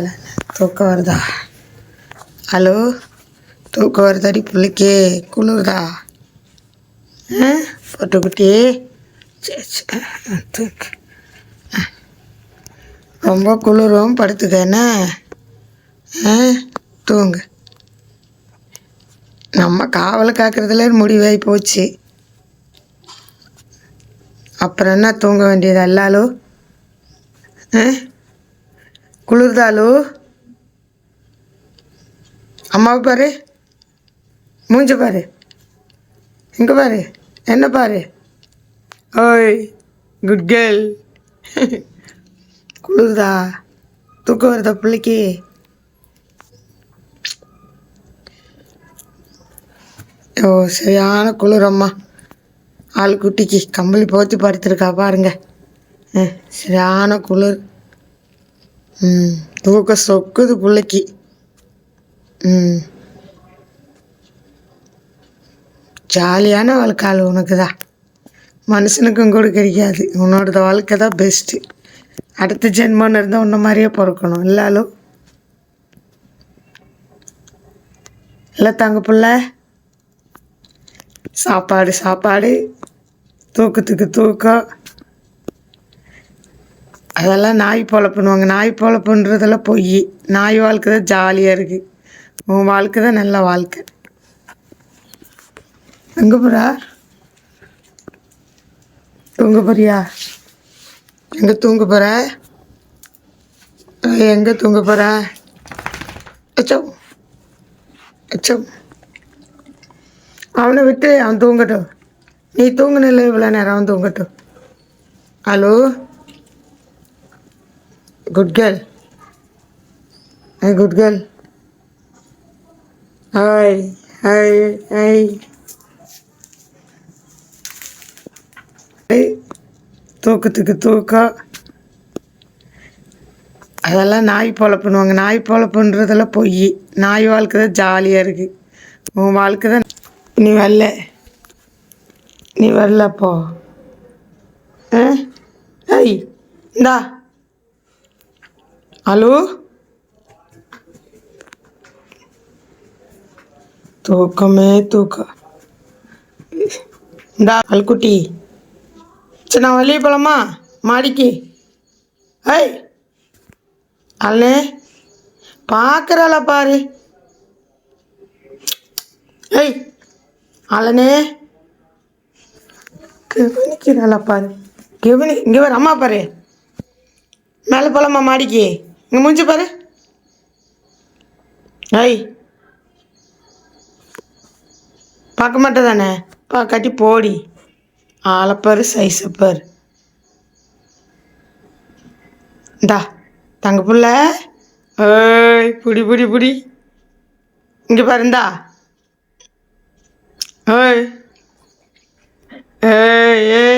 தலை தூக்கம் வருதா ஹலோ? தூக்கம் வருதாடி பிள்ளைக்கு குளிருதா? ஆ? பொட்டுக்குட்டி. ஆ, தூக்கு. ரொம்ப குளிரும் படுத்துக்க என்ன? ஆ? தூங்கு. நம்ம காவலை காக்கிறதுல முடிவாகி போச்சு. அப்புறம் என்ன தூங்க வேண்டியது எல்லாலோ? ஆ? குளிர்தாலு அம்மாவை பாரு. மூஞ்ச பாரு. இங்கே பாரு. என்ன பாரு? ஓய் குட் கேர்ள் குளிர்தா தூக்கம் வருதா பிள்ளைக்கு? ஓ சரியான குளிரம்மா ஆள் குட்டிக்கு கம்பளி போத்தி படுத்துருக்கா பாருங்க. ஆ, சரியான குளிர். ம். தூக்கம் சொக்குது பிள்ளைக்கு. ம். ஜாலியான வாழ்க்கை உனக்கு தான் மனுஷனுக்கும் கூட கிடைக்காது. உன்னோட வாழ்க்கை தான் பெஸ்ட்டு அடுத்த ஜென்மன்னு இருந்தால் உன்ன மாதிரியே பிறக்கணும். இல்லாலும் இல்லை தங்க பிள்ளை. சாப்பாடு சாப்பாடு. தூக்கத்துக்கு தூக்கம். அதெல்லாம் நாய் பொழப்புனுவாங்க நாய் பொழப்புன்றதெல்லாம் பொய். நாய் வாழ்க்கை தான் ஜாலியாக இருக்குது உன் வாழ்க்கை தான் நல்ல வாழ்க்கை. எங்கே போகிறா தூங்க போறியா? எங்கே தூங்க போகிற எங்கே தூங்க போகிற அச்சோ. அச்சோ. அவனை விட்டு அவன் தூங்கட்டும். நீ தூங்கினில்ல இவ்வளோ நேரம் அவன் தூங்கட்டும். ஹலோ? குட் கேர்ள் ஐ good girl hi hi hi தூக்கத்துக்கு தூக்கம். அதெல்லாம் நாய் பொழப்புனுவாங்க. நாய் பொழப்புன்றதெல்லாம் பொய். நாய் வாழ்க்கை தான் ஜாலியாக இருக்குது உன் வாழ்க்கை தான் நீ வரல. நீ வரல அப்போ ஆ? ஐய் இந்தா. ஹலோ தூக்கமே தூக்கம் இந்தா அல்குட்டி சரி நான் வெளியே போகலாமா மாடிக்கு ஐய் அல்லே பார்க்குறாள பாரு ஏய் அலனே கவனிக்கிறாளா பாரு கவனி இங்கே வர அம்மா பாரு மேலே போகலாமா மாடிக்கு இங்கே முடிஞ்சு பாரு. ஐய் பார்க்க மாட்டேதானே? பா கட்டி போடி. ஆளப்பாரு சைஸப்பாரு இந்தா தங்க புள்ள. ஏய் புடி புடி புடி. இங்கே பாருந்தா ஏய். ஏய் ஏய்.